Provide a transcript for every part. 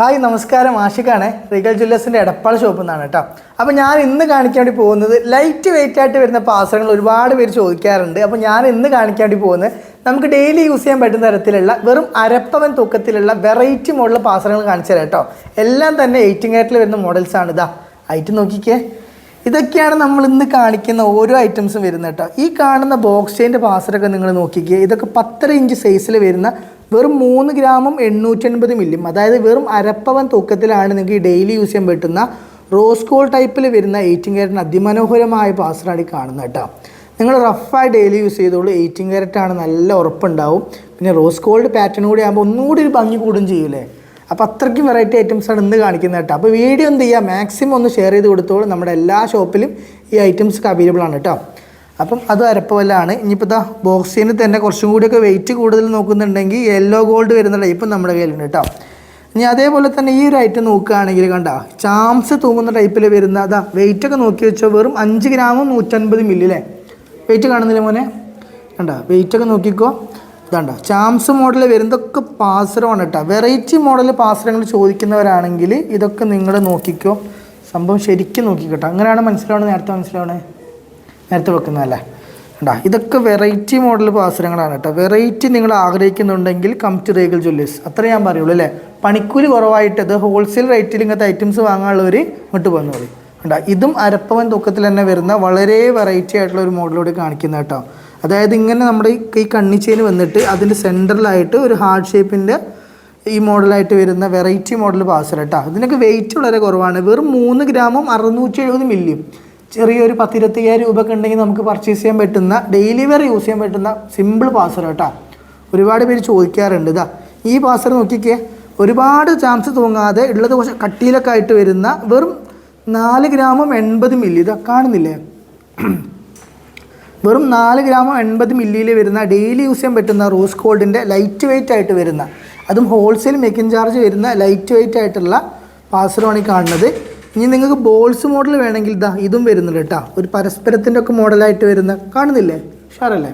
Hi നമസ്കാരം. ആഷിഖാണ്. Regal ജ്വല്ലേഴ്സിന്റെ Edappal ഷോപ്പിൽ നിന്നാണ് കേട്ടോ അപ്പോൾ ഞാൻ ഇന്ന് കാണിക്കാൻ വേണ്ടി പോകുന്നത് ലൈറ്റ് വെയിറ്റ് ആയിട്ട് വരുന്ന പാത്രങ്ങൾ ഒരുപാട് പേര് ചോദിക്കാറുണ്ട്. അപ്പോൾ ഞാൻ ഇന്ന് കാണിക്കാൻ വേണ്ടി പോകുന്നത് നമുക്ക് ഡെയിലി യൂസ് ചെയ്യാൻ പറ്റുന്ന തരത്തിലുള്ള വെറും അരപ്പവൻ തൂക്കത്തിലുള്ള വെറൈറ്റി മോഡൽ പാത്രങ്ങൾ കാണിച്ചു തരാം കേട്ടോ എല്ലാം തന്നെ എയ്റ്റിംഗ് ആയിട്ടിൽ വരുന്ന മോഡൽസ് ആണ് ഇതാ. ഐറ്റം നോക്കിക്കേ. ഇതൊക്കെയാണ് നമ്മൾ ഇന്ന് കാണിക്കുന്ന ഓരോ ഐറ്റംസും വരുന്നത് കേട്ടോ ഈ കാണുന്ന ബോക്സ് ചെയിന്റെ പാസറൊക്കെ നിങ്ങൾ നോക്കിക്കുക ഇതൊക്കെ പത്തര ഇഞ്ച് സൈസിൽ വരുന്ന വെറും മൂന്ന് ഗ്രാമും എണ്ണൂറ്റി അൻപത് മില്ലിയും അതായത് വെറും അരപ്പവൻ തൂക്കത്തിലാണ് നിങ്ങൾക്ക് ഡെയിലി യൂസ് ചെയ്യാൻ പറ്റുന്ന റോസ് കോൾ ടൈപ്പിൽ വരുന്ന എയ്റ്റീൻ ക്യാരറ്റിന് അതിമനോഹരമായ പാസറാണ് ഈ കാണുന്നത് കേട്ടോ. നിങ്ങൾ റഫായി ഡെയിലി യൂസ് ചെയ്തോളൂ. എയ്റ്റീൻ ക്യാരറ്റാണ് നല്ല ഉറപ്പുണ്ടാവും. പിന്നെ റോസ് ഗോൾഡ് പാറ്റേൺ കൂടി ആകുമ്പോൾ ഒന്നുകൂടി ഒരു ഭംഗി കൂടും ചെയ്യൂലേ അപ്പോൾ അത്രയ്ക്കും വെറൈറ്റി ഐറ്റംസ് ആണ് ഇന്ന് കാണിക്കുന്നത് കേട്ടോ. അപ്പോൾ വീഡിയോ എന്ത് ചെയ്യുക മാക്സിമം ഒന്ന് ഷെയർ ചെയ്ത് കൊടുത്തോളൂ. നമ്മുടെ എല്ലാ ഷോപ്പിലും ഈ ഐറ്റംസ് അവൈലബിൾ ആണ് കേട്ടോ. അപ്പം അത് അരപ്പവല്ലാണ്. ഇനിയിപ്പോൾ ഇതാ ബോക്സിന് തന്നെ കുറച്ചും കൂടിയൊക്കെ വെയിറ്റ് കൂടുതൽ നോക്കുന്നുണ്ടെങ്കിൽ യെല്ലോ ഗോൾഡ് വരുന്ന ടൈപ്പ് നമ്മുടെ കയ്യിലുണ്ട് കേട്ടോ ഇനി അതേപോലെ തന്നെ ഈ ഒരു ഐറ്റം നോക്കുകയാണെങ്കിൽ കണ്ട ചാംസ് തൂങ്ങുന്ന ടൈപ്പിൽ വരുന്ന അതാ വെയിറ്റ് ഒക്കെ നോക്കി വെച്ചാൽ വെറും അഞ്ച് ഗ്രാമും നൂറ്റൻപത് മില്ലി അല്ലേ വെയിറ്റ് കാണുന്നില്ല മോനെ? കണ്ട വെയിറ്റ് ഒക്കെ നോക്കിക്കോ. ഇതാണ്ട ചാംസ് മോഡൽ വരുന്നതൊക്കെ പാസരമാണ് കേട്ടോ വെറൈറ്റി മോഡൽ പാസരങ്ങൾ ചോദിക്കുന്നവരാണെങ്കിൽ ഇതൊക്കെ നിങ്ങൾ നോക്കിക്കോ. സംഭവം ശരിക്കും നോക്കിക്കോട്ടോ. അങ്ങനെയാണ് മനസ്സിലാവണത് നേരത്തെ മനസ്സിലാവണേ നേരത്തെ വെക്കുന്നതല്ലേ? ഉണ്ടാ ഇതൊക്കെ വെറൈറ്റി മോഡൽ പാസരങ്ങളാണ് കേട്ടോ. വെറൈറ്റി നിങ്ങൾ ആഗ്രഹിക്കുന്നുണ്ടെങ്കിൽ കം ടു റേഗൽ ജ്വല്ലേഴ്സ് അത്ര ഞാൻ പറയുള്ളൂ അല്ലേ? പണിക്കൂലി കുറവായിട്ട് അത് ഹോൾസെയിൽ റേറ്റിൽ ഇങ്ങനത്തെ ഐറ്റംസ് വാങ്ങാനുള്ളവർ ഇങ്ങോട്ട് വന്നു മതി ഉണ്ടാ ഇതും അരപ്പവൻ തൂക്കത്തിൽ തന്നെ വരുന്ന വളരെ വെറൈറ്റി ആയിട്ടുള്ള ഒരു മോഡലോട് കാണിക്കുന്ന കേട്ടോ. അതായത് ഇങ്ങനെ നമ്മുടെ ഈ- കണ്ണിച്ചേന് വന്നിട്ട് അതിന്റെ സെന്ററിലായിട്ട് ഒരു ഹാർഡ് ഷേപ്പിന്റെ ഈ മോഡലായിട്ട് വരുന്ന വെറൈറ്റി മോഡൽ പാസർ കേട്ടോ. ഇതിനൊക്കെ വെയിറ്റ് വളരെ കുറവാണ്. വെറും മൂന്ന് ഗ്രാമും അറുന്നൂറ്റി എഴുപത് മില്ലിയും ചെറിയൊരു പത്തിരുപത്തയ്യായിരം രൂപയൊക്കെ ഉണ്ടെങ്കിൽ നമുക്ക് പർച്ചേസ് ചെയ്യാൻ പറ്റുന്ന ഡെയിലി വെയർ യൂസ് ചെയ്യാൻ പറ്റുന്ന സിമ്പിൾ പാസർ കേട്ടോ. ഒരുപാട് പേര് ചോദിക്കാറുണ്ട് ഇതാ ഈ പാസർ നോക്കിക്കേ ഒരുപാട് ചാൻസ് തൂങ്ങാതെ ഉള്ളത് കുറച്ച് കട്ടിയിലൊക്കെ ആയിട്ട് വരുന്ന വെറും നാല് ഗ്രാമം എൺപത് മില്ലി ഇതാ കാണുന്നില്ലേ? വെറും നാല് ഗ്രാമം എൺപത് മില്ലിയിൽ വരുന്ന ഡെയിലി യൂസ് ചെയ്യാൻ പറ്റുന്ന റോസ് ഗോൾഡിന്റെ ലൈറ്റ് വെയിറ്റ് ആയിട്ട് വരുന്ന അതും ഹോൾസെയിൽ മേക്കിംഗ് ചാർജ് വരുന്ന ലൈറ്റ് വെയിറ്റ് ആയിട്ടുള്ള പാസറുമാണ് ഈ കാണുന്നത്. ഇനി നിങ്ങൾക്ക് ബോൾസ് മോഡൽ വേണമെങ്കിൽ ഇതാ ഇതും വരുന്നുണ്ട് കേട്ടോ. ഒരു പരസ്പരത്തിന്റെ ഒക്കെ മോഡലായിട്ട് വരുന്ന കാണുന്നില്ലേ? ഷാറല്ലേ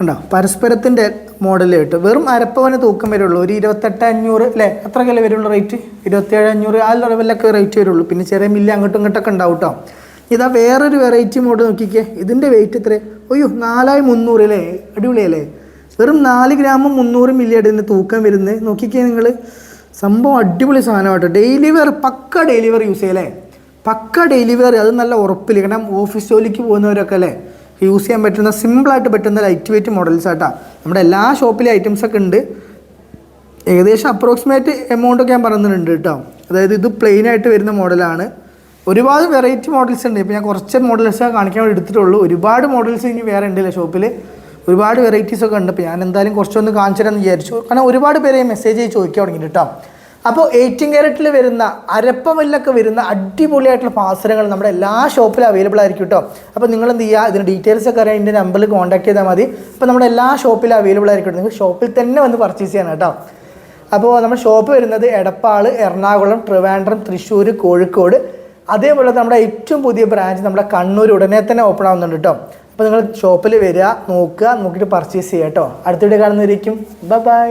ഉണ്ടോ പരസ്പരത്തിന്റെ മോഡൽ കേട്ടോ വെറും അരപ്പവന് തൂക്കം വരുള്ളൂ. ഒരു ഇരുപത്തെട്ട് അഞ്ഞൂറ് അല്ലേ? അത്രക്കല്ലേ വരുള്ളൂ റേറ്റ് ഇരുപത്തേഴ് അഞ്ഞൂറ് ആ ലെവലിലൊക്കെ റേറ്റ് വരുള്ളൂ. പിന്നെ ചെറിയ മില്ല് അങ്ങോട്ടും ഇങ്ങോട്ടൊക്കെ ഉണ്ടാവും കേട്ടോ. ഇതാ വേറൊരു വെറൈറ്റി മോഡൽ നോക്കിക്കേ. ഇതിന്റെ വെയിറ്റ് എത്ര അയ്യോ നാലായി മുന്നൂറ് അല്ലേ? അടിപൊളിയല്ലേ? വെറും നാല് ഗ്രാമും മുന്നൂറ് മില്ലി ഇതിന്റെ തൂക്കം വരുന്നത്. നോക്കിക്കേ നിങ്ങൾ സംഭവം അടിപൊളി സാധനമായിട്ട് ഡെയിലി വെയർ പക്ക ഡെയിലി വെയർ യൂസ് ചെയ്യല്ലേ? പക്ക ഡെയിലി വെയർ അത് നല്ല ഉറപ്പില്ല കാരണം ഓഫീസ് ജോലിക്ക് പോകുന്നവരൊക്കെ അല്ലേ? യൂസ് ചെയ്യാൻ പറ്റുന്ന സിമ്പിളായിട്ട് പറ്റുന്ന ലൈറ്റ് വെയിറ്റ് മോഡൽസ് ആട്ടാ നമ്മുടെ എല്ലാ ഷോപ്പിലെ ഐറ്റംസ് ഒക്കെ ഉണ്ട്. ഏകദേശം അപ്രോക്സിമേറ്റ് എമൗണ്ട് ഒക്കെ ഞാൻ പറയുന്നുണ്ട് കേട്ടോ അതായത് ഇത് പ്ലെയിൻ ആയിട്ട് വരുന്ന മോഡലാണ് ഒരുപാട് വെറൈറ്റി മോഡൽസ് ഉണ്ട്. ഇപ്പോൾ ഞാൻ കുറച്ച് മോഡൽസ് കാണിക്കാൻ വേണ്ടി എടുത്തിട്ടുള്ളൂ. ഒരുപാട് മോഡൽസ് ഇനി വേറെ ഉണ്ടല്ലേ ഷോപ്പിൽ ഒരുപാട് വെറൈറ്റീസ് ഒക്കെ ഉണ്ട്. ഞാൻ എന്തായാലും കുറച്ചൊന്ന് കാണിച്ചു തരാമെന്ന് വിചാരിച്ചു. കാരണം ഒരുപാട് പേരെ മെസ്സേജ് ചോദിക്കാൻ തുടങ്ങി കേട്ടോ അപ്പോൾ എയ്റ്റീൻ ക്യാരറ്റിൽ വരുന്ന അരപ്പമല്ലൊക്കെ വരുന്ന അടിപൊളിയായിട്ടുള്ള പാസരങ്ങൾ നമ്മുടെ എല്ലാ ഷോപ്പിലും അവൈലബിൾ ആയിരിക്കും കേട്ടോ അപ്പോൾ നിങ്ങൾ എന്ത് ചെയ്യുക ഇതിന്റെ ഡീറ്റെയിൽസ് ഒക്കെ അറിയാൻ എന്റെ നമ്പറിൽ കോൺടാക്ട് ചെയ്താൽ മതി. അപ്പോൾ നമ്മുടെ എല്ലാ ഷോപ്പിലും അവൈലബിൾ ആയിരിക്കും നിങ്ങൾ ഷോപ്പിൽ തന്നെ വന്ന് പർച്ചേസ് ചെയ്യണം കേട്ടോ അപ്പോൾ നമ്മുടെ ഷോപ്പ് വരുന്നത് എടപ്പാൾ എറണാകുളം ട്രിവാൻഡ്രം തൃശ്ശൂർ കോഴിക്കോട്. അതേപോലെ നമ്മുടെ ഏറ്റവും പുതിയ ബ്രാഞ്ച് നമ്മുടെ കണ്ണൂർ ഉടനെ തന്നെ ഓപ്പൺ ആവുന്നുണ്ട് കേട്ടോ അപ്പോൾ നിങ്ങൾ ഷോപ്പിൽ വരിക നോക്കുക നോക്കിയിട്ട് പർച്ചേസ് ചെയ്യാം കേട്ടോ അടുത്തിടെ കാണുന്നവരേക്കും. Bye bye